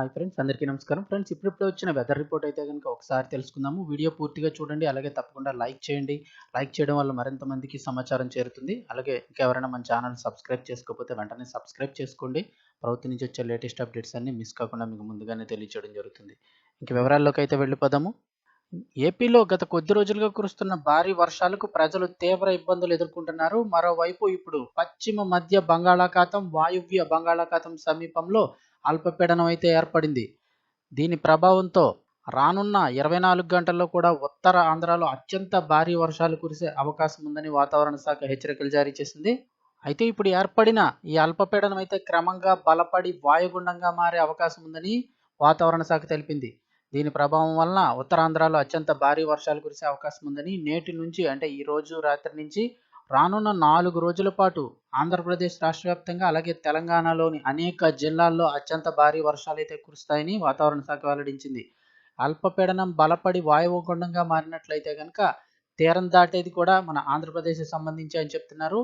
Hi friends అందరికీ నమస్కారం. Friends ఇప్పుడిప్పుడే వచ్చిన వెదర్ రిపోర్ట్ అయితే కనుక ఒకసారి తెలుసుకుందాము. వీడియో పూర్తిగా చూడండి అలాగే తప్పకుండా లైక్ చేయండి. లైక్ చేయడం వల్ల మరింత మందికి సమాచారం చేరుతుంది. అలాగే ఇంకెవరైనా మన ఛానల్ సబ్స్క్రైబ్ చేసుకోకపోతే వెంటనే సబ్స్క్రైబ్ చేసుకోండి. ప్రభుత్వం నుంచి వచ్చే లేటెస్ట్ అప్డేట్స్ అన్ని మిస్ కాకుండా మీకు ముందుగానే తెలియచేయడం జరుగుతుంది. ఇంక వివరాల్లోకి అయితే వెళ్ళిపోదాము. ఏపీలో గత కొద్ది రోజులుగా కురుస్తున్న భారీ వర్షాలకు ప్రజలు తీవ్ర ఇబ్బందులు ఎదుర్కొంటున్నారు. మరోవైపు ఇప్పుడు పశ్చిమ మధ్య బంగాళాఖాతం వాయువ్య బంగాళాఖాతం సమీపంలో అల్పపీడనం అయితే ఏర్పడింది. దీని ప్రభావంతో రానున్న ఇరవై నాలుగు గంటల్లో కూడా ఉత్తర ఆంధ్రాలో అత్యంత భారీ వర్షాలు కురిసే అవకాశం ఉందని వాతావరణ శాఖ హెచ్చరికలు జారీ చేసింది. అయితే ఇప్పుడు ఏర్పడిన ఈ అల్పపీడనం అయితే క్రమంగా బలపడి వాయుగుండంగా మారే అవకాశం ఉందని వాతావరణ శాఖ తెలిపింది. దీని ప్రభావం వలన ఉత్తరాంధ్రలో అత్యంత భారీ వర్షాలు కురిసే అవకాశం ఉందని నేటి నుంచి అంటే ఈ రోజు రాత్రి నుంచి రానున్న నాలుగు రోజుల పాటు ఆంధ్రప్రదేశ్ రాష్ట్ర వ్యాప్తంగా అలాగే తెలంగాణలోని అనేక జిల్లాల్లో అత్యంత భారీ వర్షాలు అయితే కురుస్తాయని వాతావరణ శాఖ వెల్లడించింది. అల్పపీడనం బలపడి వాయుగుండంగా మారినట్లయితే కనుక తీరం దాటేది కూడా మన ఆంధ్రప్రదేశ్కి సంబంధించి అని చెప్తున్నారు.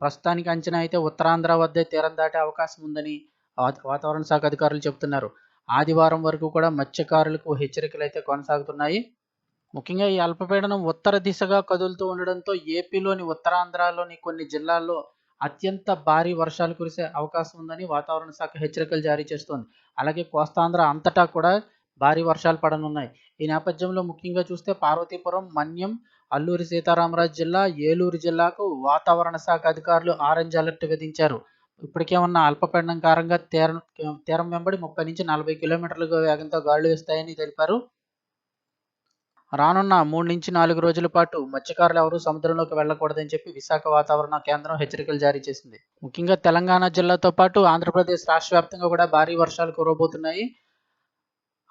ప్రస్తుతానికి అంచనా అయితే ఉత్తరాంధ్ర వద్దే తీరం దాటే అవకాశం ఉందని వాతావరణ శాఖ అధికారులు చెబుతున్నారు. ఆదివారం వరకు కూడా మత్స్యకారులకు హెచ్చరికలు అయితే కొనసాగుతున్నాయి. ముఖ్యంగా ఈ అల్పపీడనం ఉత్తర దిశగా కదులుతూ ఉండడంతో ఏపీలోని ఉత్తరాంధ్రలోని కొన్ని జిల్లాల్లో అత్యంత భారీ వర్షాలు కురిసే అవకాశం ఉందని వాతావరణ శాఖ హెచ్చరికలు జారీ చేస్తోంది. అలాగే కోస్తాంధ్ర అంతటా కూడా భారీ వర్షాలు పడనున్నాయి. ఈ నేపథ్యంలో ముఖ్యంగా చూస్తే పార్వతీపురం మన్యం అల్లూరి సీతారామరాజు జిల్లా ఏలూరు జిల్లాకు వాతావరణ శాఖ అధికారులు ఆరెంజ్ అలర్ట్ విధించారు. ఇప్పటికే ఉన్న అల్పపీడనం కారణంగా తీరం తీరం వెంబడి ముప్పై నుంచి నలభై కిలోమీటర్ల వేగంతో గాలులు వేస్తాయని తెలిపారు. రానున్న మూడు నుంచి నాలుగు రోజుల పాటు మత్స్యకారులు ఎవరూ సముద్రంలోకి వెళ్ళకూడదని చెప్పి విశాఖ వాతావరణ కేంద్రం హెచ్చరికలు జారీ చేసింది. ముఖ్యంగా తెలంగాణ జిల్లాతో పాటు ఆంధ్రప్రదేశ్ రాష్ట్ర వ్యాప్తంగా కూడా భారీ వర్షాలు కురవబోతున్నాయి.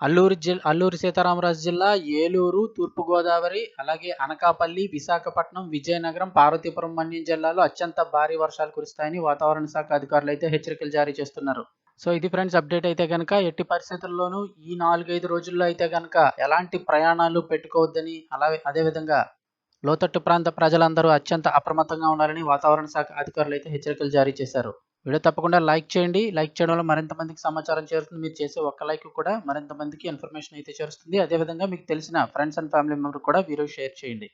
అల్లూరు జిల్లా అల్లూరి సీతారామరాజు జిల్లా ఏలూరు తూర్పుగోదావరి అలాగే అనకాపల్లి విశాఖపట్నం విజయనగరం పార్వతీపురం మన్యం జిల్లాలో అత్యంత భారీ వర్షాలు కురుస్తాయని వాతావరణ శాఖ అధికారులు అయితే హెచ్చరికలు జారీ చేస్తున్నారు. సో ఇది ఫ్రెండ్స్ అప్డేట్ అయితే కనుక ఎట్టి పరిస్థితుల్లోనూ ఈ నాలుగైదు రోజుల్లో అయితే కనుక ఎలాంటి ప్రయాణాలు పెట్టుకోవద్దని అలాగే అదేవిధంగా లోతట్టు ప్రాంత ప్రజలందరూ అత్యంత అప్రమత్తంగా ఉండాలని వాతావరణ శాఖ అధికారులు అయితే హెచ్చరికలు జారీ చేశారు. వీడియో తప్పకుండా లైక్ చేయండి. లైక్ చేయడం వల్ల మరింత మందికి సమాచారం చేరుతుంది. మీరు చేసే ఒక్క లైక్ కూడా మరింత మందికి ఇన్ఫర్మేషన్ అయితే చేరుస్తుంది. అదేవిధంగా మీకు తెలిసిన ఫ్రెండ్స్ అండ్ ఫ్యామిలీ మెంబర్ కూడా వీడియో షేర్ చేయండి.